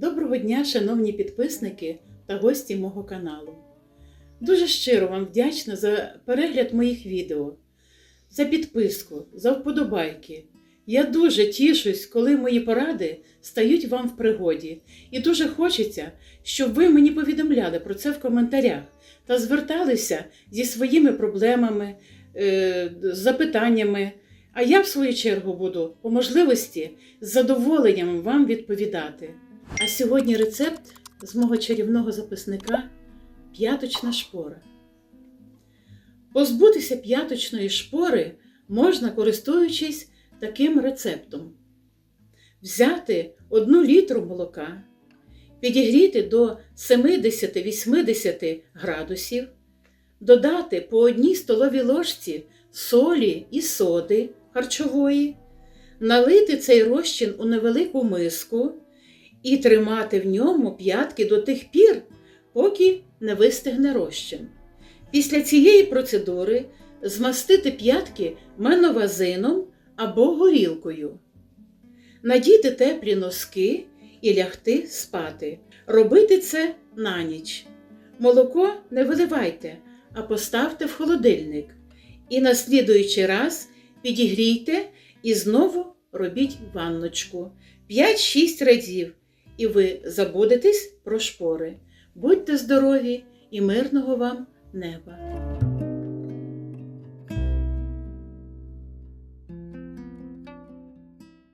Доброго дня, шановні підписники та гості мого каналу. Дуже щиро вам вдячна за перегляд моїх відео, за підписку, за вподобайки. Я дуже тішусь, коли мої поради стають вам в пригоді, і дуже хочеться, щоб ви мені повідомляли про це в коментарях та зверталися зі своїми проблемами, е, запитаннями. А я, в свою чергу, буду по можливості з задоволенням вам відповідати. А сьогодні рецепт з мого чарівного записника п'яточна шпора. Позбутися п'яточної шпори можна, користуючись таким рецептом: взяти одну літру молока, підігріти до 70-80 градусів, додати по одній столовій ложці солі і соди харчової, налити цей розчин у невелику миску і тримати в ньому п'ятки до тих пір, поки не вистигне розчин. Після цієї процедури змастити п'ятки меновазином або горілкою, надіти теплі носки і лягти спати. Робити це на ніч. Молоко не виливайте, а поставте в холодильник. І на слідуючий раз підігрійте і знову робіть ванночку 5-6 разів, і ви забудетесь про шпори. Будьте здорові і мирного вам неба!